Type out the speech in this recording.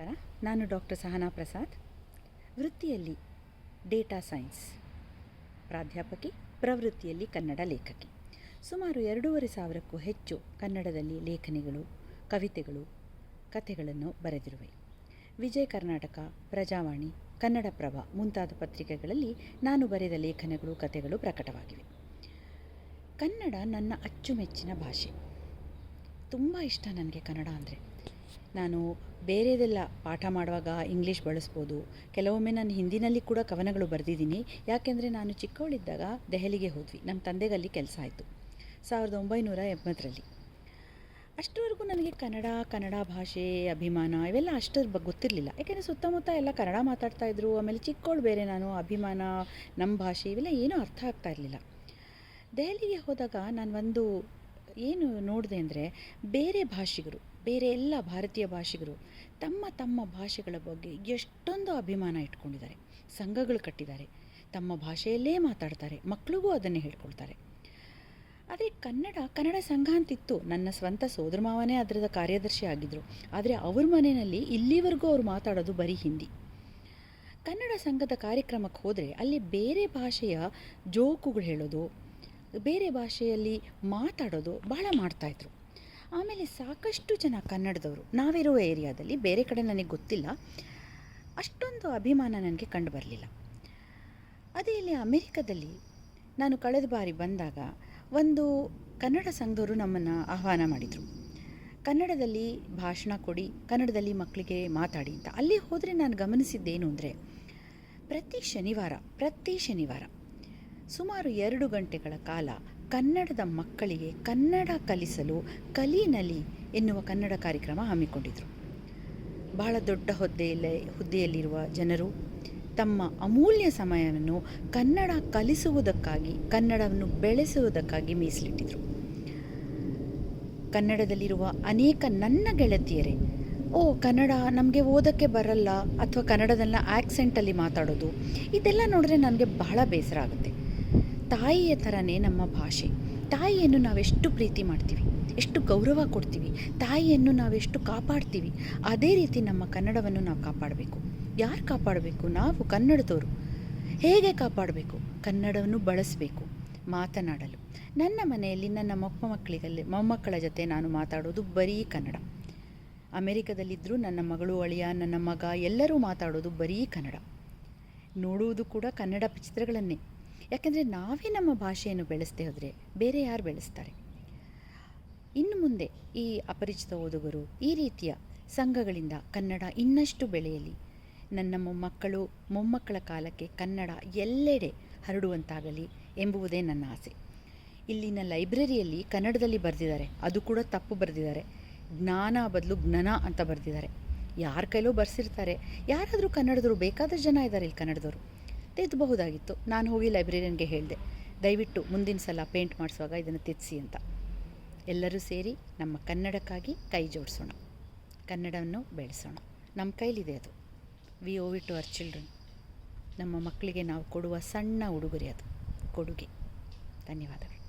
ನಮಸ್ಕಾರ. ನಾನು ಡಾಕ್ಟರ್ ಸಹನಾ ಪ್ರಸಾದ್. ವೃತ್ತಿಯಲ್ಲಿ ಡೇಟಾ ಸೈನ್ಸ್. ಪ್ರಾಧ್ಯಾಪಕಿ, ಪ್ರವೃತ್ತಿಯಲ್ಲಿ ಕನ್ನಡ ಲೇಖಕಿ. ಸುಮಾರು ಎರಡೂವರೆ ಸಾವಿರಕ್ಕೂ ಹೆಚ್ಚು ಕನ್ನಡದಲ್ಲಿ ಲೇಖನಿಗಳು, ಕವಿತೆಗಳು, ಕಥೆಗಳನ್ನು ಬರೆದಿರುವೆ. ವಿಜಯ ಕರ್ನಾಟಕ, ಪ್ರಜಾವಾಣಿ, ಕನ್ನಡ ಪ್ರಭ ಮುಂತಾದ ಪತ್ರಿಕೆಗಳಲ್ಲಿ ನಾನು ಬರೆದ ಲೇಖನಗಳು, ಕಥೆಗಳು ಪ್ರಕಟವಾಗಿವೆ. ಕನ್ನಡ ನನ್ನ ಅಚ್ಚುಮೆಚ್ಚಿನ ಭಾಷೆ. ತುಂಬ ಇಷ್ಟ ನನಗೆ ಕನ್ನಡ ಅಂದರೆ. ನಾನು ಬೇರೆದೆಲ್ಲ ಪಾಠ ಮಾಡುವಾಗ ಇಂಗ್ಲೀಷ್ ಬಳಸ್ಬೋದು. ಕೆಲವೊಮ್ಮೆ ನಾನು ಹಿಂದಿನಲ್ಲಿ ಕೂಡ ಕವನಗಳು ಬರೆದಿದ್ದೀನಿ. ಯಾಕೆಂದರೆ ನಾನು ಚಿಕ್ಕವಳಿದ್ದಾಗ ದೆಹಲಿಗೆ ಹೋದ್ವಿ. ನಮ್ಮ ತಂದೆಗಲ್ಲಿ ಕೆಲಸ ಆಯಿತು. ಸಾವಿರದ ಒಂಬೈನೂರ ಎಂಬತ್ತರಲ್ಲಿ. ಅಷ್ಟರವರೆಗೂ ನನಗೆ ಕನ್ನಡ ಕನ್ನಡ ಭಾಷೆ, ಅಭಿಮಾನ ಇವೆಲ್ಲ ಅಷ್ಟರ ಬಗ್ಗೆ ಗೊತ್ತಿರಲಿಲ್ಲ. ಯಾಕೆಂದರೆ ಸುತ್ತಮುತ್ತ ಎಲ್ಲ ಕನ್ನಡ ಮಾತಾಡ್ತಾ ಇದ್ರು. ಆಮೇಲೆ ಚಿಕ್ಕವಳು ಬೇರೆ ನಾನು. ಅಭಿಮಾನ, ನಮ್ಮ ಭಾಷೆ ಇವೆಲ್ಲ ಏನೂ ಅರ್ಥ ಆಗ್ತಾ ಇರಲಿಲ್ಲ. ದೆಹಲಿಗೆ ಹೋದಾಗ ನಾನು ಒಂದು ಏನು ನೋಡಿದೆ ಅಂದರೆ ಬೇರೆ ಭಾಷಿಗರು. ಬೇರೆ ಎಲ್ಲ ಭಾರತೀಯ ಭಾಷಿಗರು ತಮ್ಮ ತಮ್ಮ ಭಾಷೆಗಳ ಬಗ್ಗೆ ಎಷ್ಟೊಂದು ಅಭಿಮಾನ ಇಟ್ಕೊಂಡಿದ್ದಾರೆ. ಸಂಘಗಳು ಕಟ್ಟಿದ್ದಾರೆ. ತಮ್ಮ ಭಾಷೆಯಲ್ಲೇ ಮಾತಾಡ್ತಾರೆ. ಮಕ್ಕಳಿಗೂ ಅದನ್ನೇ ಹೇಳ್ಕೊಳ್ತಾರೆ. ಆದರೆ ಕನ್ನಡ ಕನ್ನಡ ಸಂಘ ಅಂತಿತ್ತು ನನ್ನ ಸ್ವಂತ ಸೋದರ ಮಾವನೇ ಅದರದ ಕಾರ್ಯದರ್ಶಿ ಆಗಿದ್ದರು ಆದರೆ ಅವ್ರ ಮನೆಯಲ್ಲಿ ಇಲ್ಲಿವರೆಗೂ ಅವ್ರು ಮಾತಾಡೋದು ಬರೀ ಹಿಂದಿ. ಕನ್ನಡ ಸಂಘದ ಕಾರ್ಯಕ್ರಮಕ್ಕೆ ಹೋದರೆ ಅಲ್ಲಿ ಬೇರೆ ಭಾಷೆಯ ಜೋಕುಗಳು ಹೇಳೋದು, ಬೇರೆ ಭಾಷೆಯಲ್ಲಿ ಮಾತಾಡೋದು ಬಹಳ ಮಾಡ್ತಾಯಿದ್ರು ಆಮೇಲೆ ಸಾಕಷ್ಟು ಜನ ಕನ್ನಡದವರು. ನಾವಿರುವ ಏರಿಯಾದಲ್ಲಿ ಬೇರೆ ಕಡೆ ನನಗೆ ಗೊತ್ತಿಲ್ಲ. ಅಷ್ಟೊಂದು ಅಭಿಮಾನ ನನಗೆ ಕಂಡು ಬರಲಿಲ್ಲ. ಅದೇ ಇಲ್ಲಿ ಅಮೇರಿಕದಲ್ಲಿ ನಾನು ಕಳೆದ ಬಾರಿ ಬಂದಾಗ ಒಂದು ಕನ್ನಡ ಸಂಘದವರು ನಮ್ಮನ್ನು ಆಹ್ವಾನ ಮಾಡಿದರು. ಕನ್ನಡದಲ್ಲಿ ಭಾಷಣ ಕೊಡಿ, ಕನ್ನಡದಲ್ಲಿ ಮಕ್ಕಳಿಗೆ ಮಾತಾಡಿ ಅಂತ. ಅಲ್ಲಿ ಹೋದರೆ ನಾನು ಗಮನಿಸಿದ್ದೇನು ಅಂದರೆ, ಪ್ರತಿ ಶನಿವಾರ ಪ್ರತಿ ಶನಿವಾರ ಸುಮಾರು ಎರಡು ಗಂಟೆಗಳ ಕಾಲ ಕನ್ನಡದ ಮಕ್ಕಳಿಗೆ ಕನ್ನಡ ಕಲಿಸಲು ಕಲಿನಲಿ ಎನ್ನುವ ಕನ್ನಡ ಕಾರ್ಯಕ್ರಮ ಹಮ್ಮಿಕೊಂಡಿದ್ದರು ಬಹಳ ದೊಡ್ಡ ಹುದ್ದೆಯಲ್ಲೇ, ಹುದ್ದೆಯಲ್ಲಿರುವ ಜನರು ತಮ್ಮ ಅಮೂಲ್ಯ ಸಮಯವನ್ನು ಕನ್ನಡ ಕಲಿಸುವುದಕ್ಕಾಗಿ, ಕನ್ನಡವನ್ನು ಬೆಳೆಸುವುದಕ್ಕಾಗಿ ಮೀಸಲಿಟ್ಟಿದ್ರು. ಕನ್ನಡದಲ್ಲಿರುವ ಅನೇಕ ನನ್ನ ಗೆಳತಿಯರೇ, ಓ, ಕನ್ನಡ ನಮಗೆ ಓದೋಕ್ಕೆ ಬರಲ್ಲ ಅಥವಾ ಕನ್ನಡದಲ್ಲ ಆ್ಯಕ್ಸೆಂಟಲ್ಲಿ ಮಾತಾಡೋದು, ಇದೆಲ್ಲ ನೋಡಿದ್ರೆ ನನಗೆ ಬಹಳ ಬೇಸರ ಆಗುತ್ತೆ. ತಾಯಿಯ ಥರನೇ ನಮ್ಮ ಭಾಷೆ. ತಾಯಿಯನ್ನು ನಾವೆಷ್ಟು ಪ್ರೀತಿ ಮಾಡ್ತೀವಿ, ಎಷ್ಟು ಗೌರವ ಕೊಡ್ತೀವಿ, ತಾಯಿಯನ್ನು ನಾವೆಷ್ಟು ಕಾಪಾಡ್ತೀವಿ, ಅದೇ ರೀತಿ ನಮ್ಮ ಕನ್ನಡವನ್ನು ನಾವು ಕಾಪಾಡಬೇಕು. ಯಾರು ಕಾಪಾಡಬೇಕು? ನಾವು ಕನ್ನಡದವರು. ಹೇಗೆ ಕಾಪಾಡಬೇಕು? ಕನ್ನಡವನ್ನು ಬಳಸಬೇಕು, ಮಾತನಾಡಲು. ನನ್ನ ಮನೆಯಲ್ಲಿ ನನ್ನ ಮೊಮ್ಮ ಮಕ್ಕಳಿಗಲ್ಲಿ ಮೊಮ್ಮಕ್ಕಳ ಜೊತೆ ನಾನು ಮಾತಾಡೋದು ಬರೀ ಕನ್ನಡ. ಅಮೆರಿಕದಲ್ಲಿದ್ದರೂ ನನ್ನ ಮಗಳು ಅಳಿಯ, ನನ್ನ ಮಗ ಎಲ್ಲರೂ ಮಾತಾಡೋದು ಬರೀ ಕನ್ನಡ. ನೋಡುವುದು ಕೂಡ ಕನ್ನಡ ಚಿತ್ರಗಳನ್ನೇ. ಯಾಕೆಂದರೆ ನಾವೇ ನಮ್ಮ ಭಾಷೆಯನ್ನು ಬೆಳೆಸ್ತೇ ಹೋದರೆ ಬೇರೆ ಯಾರು ಬೆಳೆಸ್ತಾರೆ? ಇನ್ನು ಮುಂದೆ ಈ ಅಪರಿಚಿತ ಓದುಗರು ಈ ರೀತಿಯ ಸಂಘಗಳಿಂದ ಕನ್ನಡ ಇನ್ನಷ್ಟು ಬೆಳೆಯಲಿ, ನನ್ನ ಮೊಮ್ಮಕ್ಕಳು, ಮೊಮ್ಮಕ್ಕಳ ಕಾಲಕ್ಕೆ ಕನ್ನಡ ಎಲ್ಲೆಡೆ ಹರಡುವಂತಾಗಲಿ ಎಂಬುವುದೇ ನನ್ನ ಆಸೆ. ಇಲ್ಲಿನ ಲೈಬ್ರರಿಯಲ್ಲಿ ಕನ್ನಡದಲ್ಲಿ ಬರೆದಿದ್ದಾರೆ, ಅದು ಕೂಡ ತಪ್ಪು ಬರೆದಿದ್ದಾರೆ. ಜ್ಞಾನ ಬದಲು ಜ್ಞಾನ ಅಂತ ಬರೆದಿದ್ದಾರೆ. ಯಾರ ಕೈಲೋ ಬರ್ಸಿರ್ತಾರೆ. ಯಾರಾದರೂ ಕನ್ನಡದವರು ಬೇಕಾದಷ್ಟು ಜನ ಇದ್ದಾರೆ ಇಲ್ಲಿ ಕನ್ನಡದವರು. ತಿದ್ದಬಹುದಾಗಿತ್ತು ನಾನು ಹೋಗಿ ಲೈಬ್ರರಿಯನ್ಗೆ ಹೇಳಿದೆ, ದಯವಿಟ್ಟು ಮುಂದಿನ ಸಲ ಪೇಂಟ್ ಮಾಡಿಸುವಾಗ ಇದನ್ನು ತಿದ್ದಿಸಿ ಅಂತ. ಎಲ್ಲರೂ ಸೇರಿ ನಮ್ಮ ಕನ್ನಡಕ್ಕಾಗಿ ಕೈ ಜೋಡಿಸೋಣ. ಕನ್ನಡವನ್ನು ಬೆಳೆಸೋಣ. ನಮ್ಮ ಕೈಲಿದೆ ಅದು. We owe we to our children ನಮ್ಮ ಮಕ್ಕಳಿಗೆ ನಾವು ಕೊಡುವ ಸಣ್ಣ ಉಡುಗೊರೆ ಅದು. ಕೊಡುಗೆ. ಧನ್ಯವಾದ